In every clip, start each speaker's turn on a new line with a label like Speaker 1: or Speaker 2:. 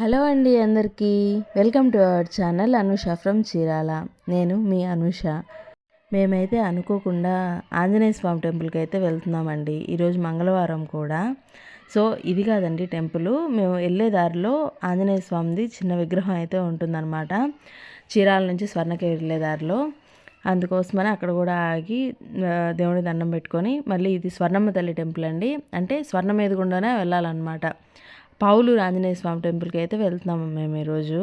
Speaker 1: Hello అండి అందరికీ. Welcome to our channel Anusha from Chirala. నేను మీ అనుష. మేమైతే అనుకోకుండా ఆంజనేయ స్వామి టెంపుల్కి అయితే వెళ్తున్నామండి. ఈరోజు మంగళవారం కూడా. సో ఇది కాదండి టెంపుల్. మేము వెళ్ళే దారిలో ఆంజనేయ స్వామిది చిన్న విగ్రహం అయితే ఉంటుందన్నమాట. చీరాల నుంచి స్వర్ణకి వెళ్ళే దారిలో. అందుకోసమని అక్కడ కూడా ఆగి దేవుడి దండం పెట్టుకొని మళ్ళీ ఇది స్వర్ణమ్మ తల్లి టెంపుల్ అండి. అంటే స్వర్ణం ఎదుగుండానే వెళ్ళాలన్నమాట. పావులూరు ఆంజనేయ స్వామి టెంపుల్కి అయితే వెళ్తున్నాము మేము ఈరోజు.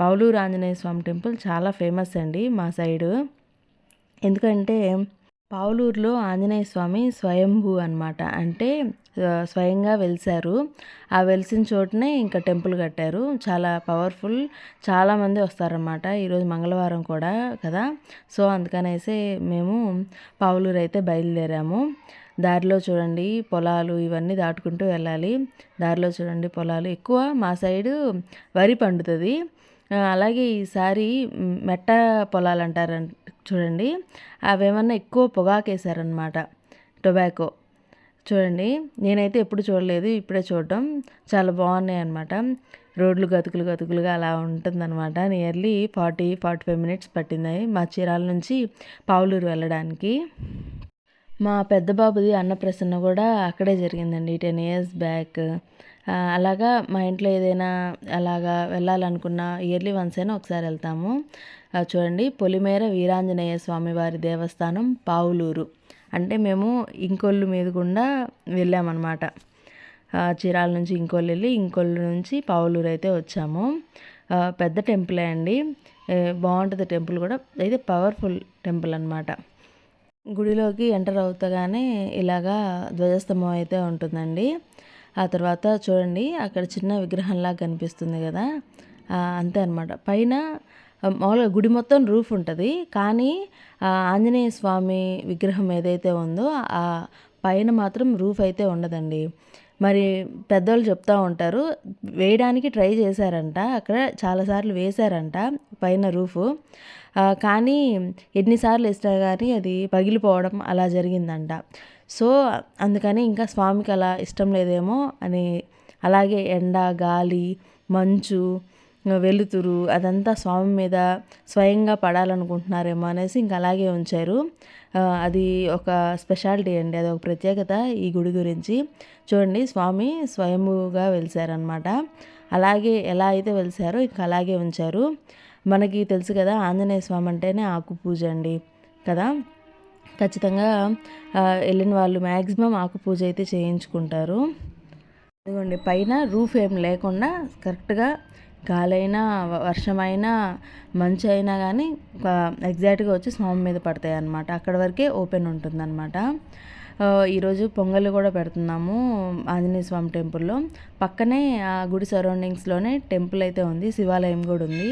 Speaker 1: పావులూరు ఆంజనేయ స్వామి టెంపుల్ చాలా ఫేమస్ అండి మా సైడు. ఎందుకంటే పావులూరులో ఆంజనేయ స్వామి స్వయంభూ అనమాట అంటే స్వయంగా వెలిసారు ఆ వెలిసిన చోటనే ఇంకా టెంపుల్ కట్టారు. చాలా పవర్ఫుల్. చాలామంది వస్తారనమాట ఈరోజు మంగళవారం కూడా కదా. సో అందుకనేసి మేము పావులూరు అయితే బయలుదేరాము. దారిలో చూడండి పొలాలు ఇవన్నీ దాటుకుంటూ వెళ్ళాలి. దారిలో చూడండి పొలాలు. ఎక్కువ మా సైడు వరి పండుతుంది. అలాగే ఈసారి మెట్ట పొలాలు అంటారు చూడండి. అవేమన్నా ఎక్కువ పొగాకేశారనమాట టొబాకో. చూడండి. నేనైతే ఎప్పుడు చూడలేదు ఇప్పుడే చూడటం చాలా బాగున్నాయి అనమాట రోడ్లు గతుకులు గతుకులుగా అలా ఉంటుందన్నమాట. Nearly forty forty five minutes పట్టింది మా చీరాల నుంచి పావులూరు వెళ్ళడానికి. మా పెద్ద బాబుది అన్నప్రసన్న కూడా అక్కడే జరిగిందండి టెన్ ఇయర్స్ బ్యాక్. అలాగా మా ఇంట్లో ఏదైనా అలాగా వెళ్ళాలనుకున్న ఇయర్లీ వన్స్ అయినా ఒకసారి వెళ్తాము. చూడండి పొలిమేర వీరాంజనేయ స్వామి వారి దేవస్థానం పావులూరు. అంటే మేము ఇంకొల్లు మీద గుండా వెళ్ళామన్నమాట. చీరాల నుంచి ఇంకొల్లు వెళ్ళి ఇంకొల్లు నుంచి పావులూరు అయితే వచ్చాము. పెద్ద టెంపులే అండి. బాగుంటుంది టెంపుల్ కూడా. అయితే పవర్ఫుల్ టెంపుల్ అనమాట గుడిలోకి ఎంటర్ అవుతగానే ఇలాగా ధ్వజస్తంభం అయితే ఉంటుందండి. ఆ తర్వాత చూడండి అక్కడ చిన్న విగ్రహంలా కనిపిస్తుంది కదా. అంతే అనమాట పైన మామూలుగా గుడి మొత్తం రూఫ్ ఉంటుంది. కానీ ఆంజనేయ స్వామి విగ్రహం ఏదైతే ఉందో ఆ పైన మాత్రం రూఫ్ అయితే ఉండదండి. మరి పెద్దవాళ్ళు చెప్తూ ఉంటారు వేయడానికి ట్రై చేశారంట అక్కడ చాలాసార్లు వేశారంట పైన రూఫ్. కానీ ఎన్నిసార్లు వేసినా కానీ అది పగిలిపోవడం అలా జరిగిందంట. సో అందుకని ఇంకా స్వామికి అలా ఇష్టం లేదేమో అని అలాగే ఎండ గాలి మంచు వెలుతురు అదంతా స్వామి మీద స్వయంగా పడాలనుకుంటున్నారేమో అనేసి ఇంకా అలాగే ఉంచారు. అది ఒక స్పెషాలిటీ అండి అది ఒక ప్రత్యేకత ఈ గుడి గురించి. చూడండి స్వామి స్వయముగా వెలిసారనమాట అలాగే ఎలా అయితే వెలిసారో ఇంకా అలాగే ఉంచారు. మనకి తెలుసు కదా ఆంజనేయ స్వామి అంటేనే ఆకు పూజ అండి కదా. ఖచ్చితంగా వెళ్ళిన వాళ్ళు మ్యాక్సిమం ఆకు పూజ అయితే చేయించుకుంటారు. ఇదిగోండి పైన రూఫ్ ఏం లేకుండా కరెక్ట్గా గాలైనా వర్షమైనా మంచు అయినా కానీ ఎగ్జాక్ట్గా వచ్చి స్వామి మీద పడతాయి అన్నమాట అక్కడ వరకే ఓపెన్ ఉంటుందన్నమాట. ఈరోజు పొంగల్ కూడా పెడుతున్నాము ఆంజనేయ స్వామి టెంపుల్లో. పక్కనే ఆ గుడి సరౌండింగ్స్లోనే టెంపుల్ అయితే ఉంది శివాలయం కూడా ఉంది.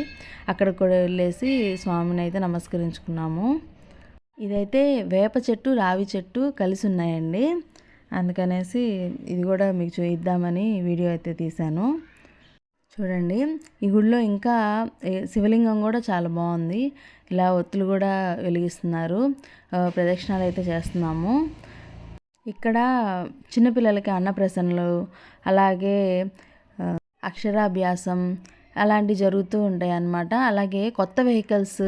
Speaker 1: అక్కడ కూడా వెళ్ళేసి స్వామిని అయితే నమస్కరించుకున్నాము. ఇదైతే వేప చెట్టు రావి చెట్టు కలిసి ఉన్నాయండి. అందుకనేసి ఇది కూడా మీకు చూద్దామని వీడియో అయితే తీశాను. చూడండి. ఈ గుడిలో ఇంకా శివలింగం కూడా చాలా బాగుంది. ఇలా ఒత్తులు కూడా వెలిగిస్తున్నారు. ప్రదక్షిణాలు అయితే చేస్తున్నాము. ఇక్కడ చిన్నపిల్లలకి అన్నప్రసన్నలు అలాగే అక్షరాభ్యాసం అలాంటివి జరుగుతూ ఉంటాయి అన్నమాట. అలాగే కొత్త వెహికల్స్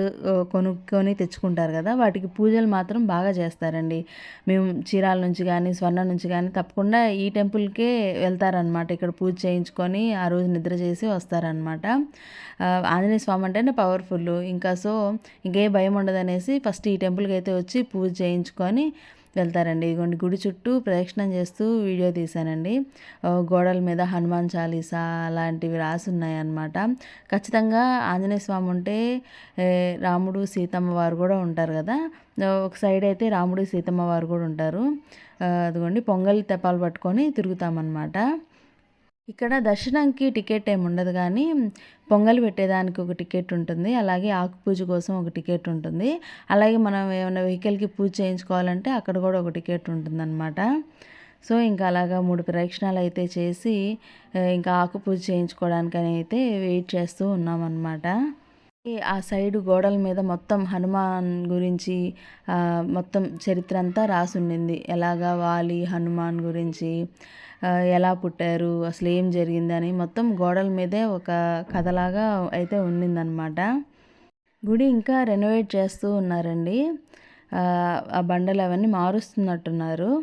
Speaker 1: కొనుక్కొని తెచ్చుకుంటారు కదా వాటికి పూజలు మాత్రం బాగా చేస్తారండి. మేము చీరాల నుంచి కానీ స్వర్ణ నుంచి కానీ తప్పకుండా ఈ టెంపుల్కే వెళ్తారనమాట ఇక్కడ పూజ చేయించుకొని ఆ రోజు నిద్ర చేసి వస్తారనమాట ఆంజనేయ స్వామి అంటేనే పవర్ఫుల్ ఇంకా సో ఇంకే భయం ఉండదనేసి ఫస్ట్ ఈ టెంపుల్కి అయితే వచ్చి పూజ చేయించుకొని వెళ్తారండి. ఇదిగోండి గుడి చుట్టూ ప్రదక్షిణం చేస్తూ వీడియో తీశానండి. గోడల మీద హనుమాన్ చాలీసా అలాంటివి రాసి ఉన్నాయన్నమాట ఖచ్చితంగా ఆంజనేయ స్వామి ఉంటే రాముడు సీతమ్మ వారు కూడా ఉంటారు కదా. ఒక సైడ్ అయితే రాముడు సీతమ్మ వారు కూడా ఉంటారు. అదిగోండి పొంగల్ తెప్పాలు పట్టుకొని తిరుగుతామన్నమాట. ఇక్కడ దర్శనంకి టికెట్ ఏమి ఉండదు కానీ పొంగల్ పెట్టేదానికి ఒక టికెట్ ఉంటుంది. అలాగే ఆకు పూజ కోసం ఒక టికెట్ ఉంటుంది. అలాగే మనం ఏమైనా వెహికల్కి పూజ చేయించుకోవాలంటే అక్కడ కూడా ఒక టికెట్ ఉంటుందన్నమాట. సో ఇంకా అలాగా మూడు ప్రదక్షిణాలు అయితే చేసి ఇంకా ఆకు పూజ చేయించుకోవడానికని అయితే వెయిట్ చేస్తూ ఉన్నామన్నమాట. ఆ సైడు గోడల మీద మొత్తం హనుమాన్ గురించి మొత్తం చరిత్ర అంతా రాసి ఉండింది. ఎలాగా వాలి హనుమాన్ గురించి ఎలా పుట్టారు అసలు ఏం జరిగిందని మొత్తం గోడల మీదే ఒక కథలాగా అయితే ఉండిందనమాట గుడి ఇంకా రెనోవేట్ చేస్తూ ఉన్నారండి. ఆ, బండలు అవన్నీ మారుస్తున్నట్టున్నారు.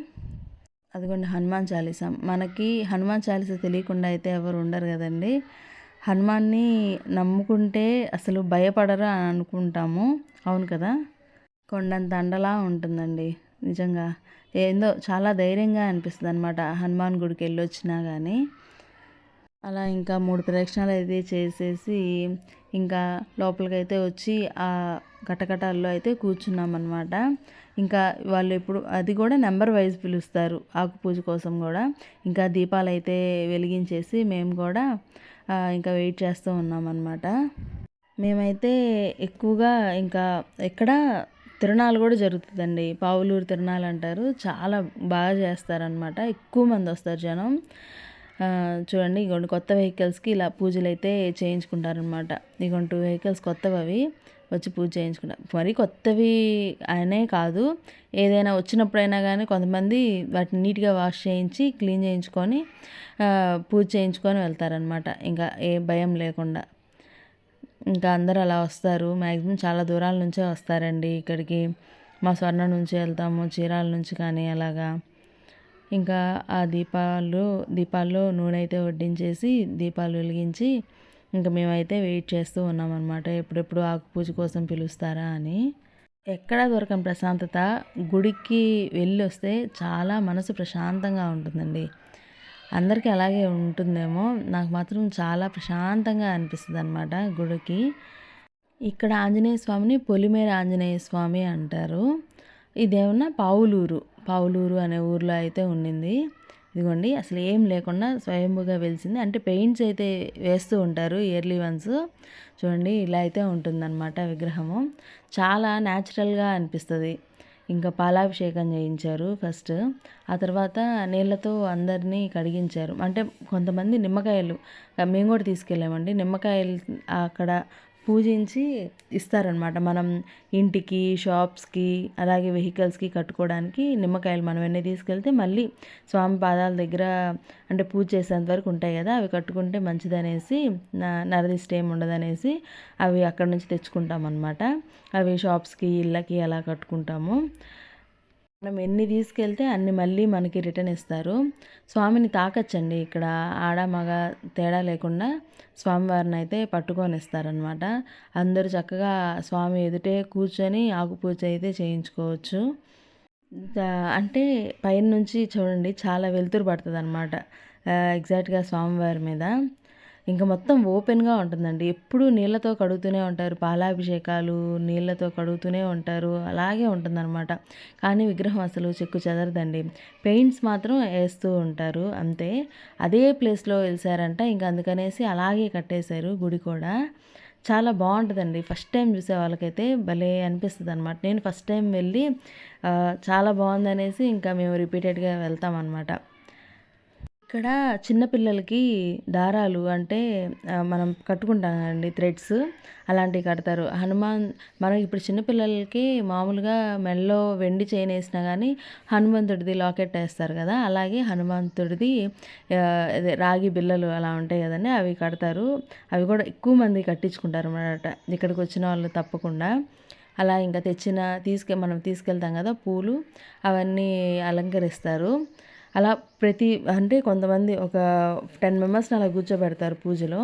Speaker 1: అదిగోండి హనుమాన్ చాలీసా. మనకి హనుమాన్ చాలీసా తెలియకుండా అయితే ఎవరు ఉండరు కదండి. హనుమాన్ని నమ్ముకుంటే అసలు భయపడరు అని అనుకుంటాము. అవును కదా? కొండంత అండలా ఉంటుందండి. నిజంగా. ఏందో చాలా ధైర్యంగా అనిపిస్తుంది అనమాట హనుమాన్ గుడికి వెళ్ళి వచ్చినా కానీ అలా ఇంకా మూడు ప్రదక్షిణాలు అయితే చేసేసి ఇంకా లోపలికి అయితే వచ్చి ఆ కటకటాల్లో అయితే కూర్చున్నాం అనమాట ఇంకా వాళ్ళు ఇప్పుడు అది కూడా నెంబర్ వైజ్ పిలుస్తారు ఆకు పూజ కోసం కూడా. ఇంకా దీపాలు అయితే వెలిగించేసి మేము కూడా ఇంకా వెయిట్ చేస్తూ ఉన్నాం అనమాట మేమైతే ఎక్కువగా ఇంకా ఎక్కడ తిరణాలు కూడా జరుగుతుందండి. పావులూరు తిరణాలు అంటారు. చాలా బాగా చేస్తారనమాట ఎక్కువ మంది వస్తారు జనం. చూడండి ఇగోండి కొత్త వెహికల్స్కి ఇలా పూజలు అయితే చేయించుకుంటారనమాట ఇగోండి టూ వెహికల్స్ కొత్తవి అవి వచ్చి పూజ చేయించుకుంటారు మరీ కొత్తవి అనే కాదు. ఏదైనా వచ్చినప్పుడైనా కానీ కొంతమంది వాటిని నీట్గా వాష్ చేయించి క్లీన్ చేయించుకొని పూజ చేయించుకొని వెళ్తారనమాట ఇంకా ఏ భయం లేకుండా. ఇంకా అందరూ అలా వస్తారు. మ్యాక్సిమం చాలా దూరాల నుంచే వస్తారండి ఇక్కడికి. మా స్వర్ణ నుంచి వెళ్తాము చీరాల నుంచి కానీ అలాగా. ఇంకా ఆ దీపాలు దీపాల్లో నూనె అయితే వడ్డించేసి దీపాలు వెలిగించి ఇంకా మేమైతే వెయిట్ చేస్తూ ఉన్నామన్నమాట. ఎప్పుడెప్పుడు ఆకు పూజ కోసం పిలుస్తారా అని. ఎక్కడా దొరకని ప్రశాంతత గుడికి వెళ్ళి వస్తే చాలా మనసు ప్రశాంతంగా ఉంటుందండి. అందరికీ అలాగే ఉంటుందేమో. నాకు మాత్రం చాలా ప్రశాంతంగా అనిపిస్తుంది అనమాట గుడికి. ఇక్కడ ఆంజనేయ స్వామిని పొలిమేర ఆంజనేయ స్వామి అంటారు. ఇదేమన్నా పావులూరు. పావులూరు అనే ఊర్లో అయితే ఉండింది ఇదిగోండి అసలు ఏం లేకుండా స్వయంభూగా వెలిసింది. అంటే పెయింట్స్ అయితే వేస్తూ ఉంటారు ఇయర్లీ వన్స్. చూడండి ఇలా అయితే ఉంటుందన్నమాట విగ్రహము. చాలా న్యాచురల్గా అనిపిస్తుంది. ఇంకా పాలాభిషేకం చేయించారు ఫస్ట్ ఆ తర్వాత నీళ్ళతో అందరినీ కడిగించారు. అంటే కొంతమంది నిమ్మకాయలు మేము కూడా తీసుకెళ్ళామండి. నిమ్మకాయలు అక్కడ పూజించి ఇస్తారనమాట మనం ఇంటికి షాప్స్కి అలాగే వెహికల్స్కి కట్టుకోవడానికి నిమ్మకాయలు మనం ఎన్ని తీసుకెళ్తే మళ్ళీ స్వామి పాదాల దగ్గర అంటే పూజ చేసేంత వరకు ఉంటాయి కదా అవి కట్టుకుంటే మంచిదనేసి నరదిష్ట ఏమి ఉండదనేసి అవి అక్కడ నుంచి తెచ్చుకుంటాం అనమాట అవి షాప్స్కి ఇళ్ళకి అలా కట్టుకుంటాము. మనం ఎన్ని తీసుకెళ్తే అన్ని మళ్ళీ మనకి రిటర్న్ ఇస్తారు. స్వామిని తాకచ్చండి. ఇక్కడ ఆడ మగ తేడా లేకుండా స్వామివారిని అయితే పట్టుకొని ఇస్తారనమాట అందరూ చక్కగా స్వామి ఎదుటే కూర్చొని ఆకుపూజ అయితే చేయించుకోవచ్చు. అంటే పైన నుంచి చూడండి చాలా వెలుతురు పడుతుంది అనమాట ఎగ్జాక్ట్గా స్వామివారి మీద. ఇంకా మొత్తం ఓపెన్గా ఉంటుందండి. ఎప్పుడూ నీళ్ళతో కడుగుతూనే ఉంటారు. పాలాభిషేకాలు నీళ్ళతో కడుగుతూనే ఉంటారు. అలాగే ఉంటుందన్నమాట. కానీ విగ్రహం అసలు చెక్కు చెదరదండి. పెయింట్స్ మాత్రం వేస్తూ ఉంటారు. అంతే. అదే ప్లేస్లో వెలిసారంట. ఇంకా అందుకనేసి అలాగే కట్టేశారు గుడి కూడా. చాలా బాగుంటుందండి. ఫస్ట్ టైం చూసే వాళ్ళకైతే భలే అనిపిస్తుంది అనమాట నేను ఫస్ట్ టైం వెళ్ళి చాలా బాగుందనేసి ఇంకా మేము రిపీటెడ్గా వెళ్తామన్నమాట. ఇక్కడ చిన్నపిల్లలకి దారాలు అంటే మనం కట్టుకుంటాం థ్రెడ్స్ అలాంటివి కడతారు. హనుమాన్ మనం ఇప్పుడు చిన్నపిల్లలకి మామూలుగా మెల్లో వెండి చైన్ వేసినా కానీ హనుమంతుడిది లాకెట్ వేస్తారు కదా అలాగే హనుమంతుడిది రాగి బిల్లలు అలా ఉంటాయి కదండి అవి కడతారు. అవి కూడా ఎక్కువ మంది కట్టించుకుంటారు అన్నమాట ఇక్కడికి వచ్చిన వాళ్ళు తప్పకుండా. అలా ఇంకా తెచ్చిన తీసుకె మనం తీసుకెళ్తాం కదా పూలు అవన్నీ అలంకరిస్తారు. అలా ప్రతి అంటే కొంతమంది ఒక టెన్ మెంబర్స్ని అలా కూర్చోబెడతారు పూజలో.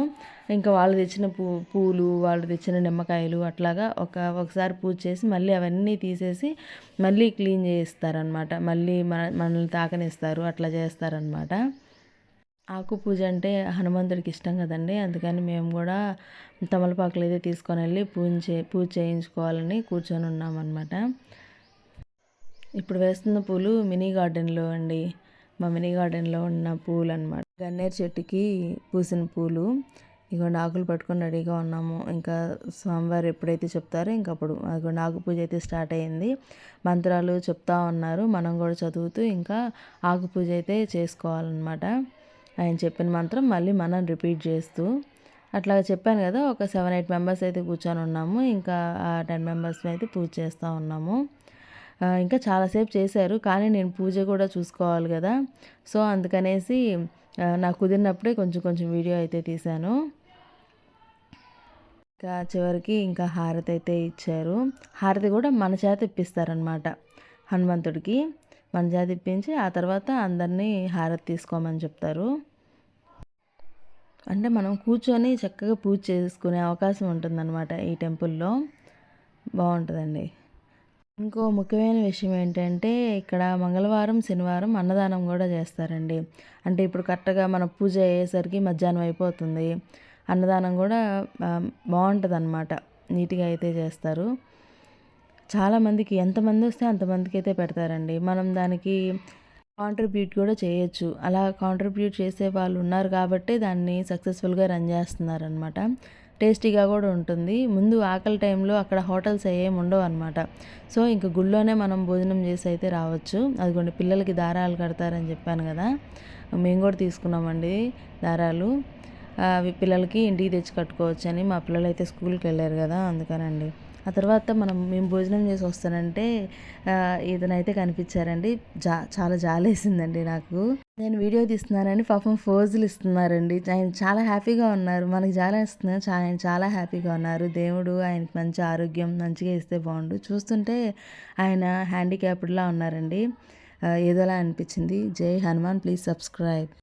Speaker 1: ఇంకా వాళ్ళు తెచ్చిన పూ పూలు వాళ్ళు తెచ్చిన నిమ్మకాయలు అట్లాగా ఒక ఒకసారి పూజ చేసి మళ్ళీ అవన్నీ తీసేసి మళ్ళీ క్లీన్ చేస్తారనమాట మళ్ళీ మన మనల్ని తాకనిస్తారు అట్లా చేస్తారనమాట ఆకు పూజ అంటే హనుమంతుడికి ఇష్టం కదండి. అందుకని మేము కూడా తమలపాకులు అయితే తీసుకొని వెళ్ళి పూజ చే పూజ చేయించుకోవాలని కూర్చొని ఉన్నామన్నమాట. ఇప్పుడు వేస్తున్న పూలు మినీ గార్డెన్లో అండి. మా మినీ గార్డెన్లో ఉన్న పూలు అనమాట గన్నేరు చెట్టుకి పూసిన పూలు. ఇగోండి ఆకులు పట్టుకొని రెడీగా ఉన్నాము. ఇంకా స్వామివారు ఎప్పుడైతే చెప్తారో ఇంక అప్పుడు అదిగోండి ఆకు పూజ అయితే స్టార్ట్ అయ్యింది మంత్రాలు చెప్తా ఉన్నారు. మనం కూడా చదువుతూ ఇంకా ఆకు పూజ అయితే చేసుకోవాలన్నమాట. ఆయన చెప్పిన మంత్రం మళ్ళీ మనం రిపీట్ చేస్తూ. అట్లా చెప్పాను కదా ఒక సెవెన్ ఎయిట్ మెంబర్స్ అయితే కూర్చొని ఉన్నాము. ఇంకా ఆ టెన్ మెంబర్స్ అయితే పూజ చేస్తూ ఉన్నాము. ఇంకా చాలాసేపు చేశారు కానీ నేను పూజ కూడా చూసుకోవాలి కదా. సో అందుకనేసి నాకు కుదిరినప్పుడే కొంచెం కొంచెం వీడియో అయితే తీశాను. ఇంకా చివరికి ఇంకా హారతి అయితే ఇచ్చారు. హారతి కూడా మన చేత ఇప్పిస్తారనమాట హనుమంతుడికి. మన చేత ఇప్పించి ఆ తర్వాత అందరినీ హారతి తీసుకోమని చెప్తారు. అంటే మనం కూర్చొని చక్కగా పూజ చేసుకునే అవకాశం ఉంటుందన్నమాట ఈ టెంపుల్లో. బాగుంటుందండి. ఇంకో ముఖ్యమైన విషయం ఏంటంటే ఇక్కడ మంగళవారం శనివారం అన్నదానం కూడా చేస్తారండి. అంటే ఇప్పుడు కరెక్ట్గా మన పూజ అయ్యేసరికి మధ్యాహ్నం అయిపోతుంది. అన్నదానం కూడా బాగుంటుంది అనమాట నీట్గా అయితే చేస్తారు. చాలామందికి ఎంతమంది వస్తే అంతమందికి అయితే పెడతారండి. మనం దానికి కాంట్రిబ్యూట్ కూడా చేయొచ్చు. అలా కాంట్రిబ్యూట్ చేసే వాళ్ళు ఉన్నారు కాబట్టి దాన్ని సక్సెస్ఫుల్గా రన్ చేస్తున్నారనమాట టేస్టీగా కూడా ఉంటుంది. ముందు ఆకలి టైంలో అక్కడ హోటల్స్ ఏమి ఉండవు అనమాట సో ఇంక గుళ్ళోనే మనం భోజనం చేసి అయితే రావచ్చు. అదిగోండి పిల్లలకి దారాలు కడతారని చెప్పాను కదా. మేము కూడా తీసుకున్నామండి దారాలు. అవి పిల్లలకి ఇంటికి తెచ్చి కట్టుకోవచ్చని మా పిల్లలు అయితే స్కూల్కి వెళ్ళారు కదా అందుకనండి. ఆ తర్వాత మనం మేము భోజనం చేసి వస్తానంటే ఇతనైతే కనిపించారండి జా చాలా జాలేసిందండి నాకు. నేను వీడియో తీస్తున్నానని పాపం ఫోజులు ఇస్తున్నారండి. ఆయన చాలా హ్యాపీగా ఉన్నారు. మనకి జాలేస్తున్నారు ఆయన చాలా హ్యాపీగా ఉన్నారు. దేవుడు ఆయనకి మంచి ఆరోగ్యం మంచిగా ఇస్తే బాగుండు. చూస్తుంటే ఆయన హ్యాండిక్యాప్డ్లా ఉన్నారండి. ఏదోలా అనిపించింది. జై హనుమాన్. Please subscribe.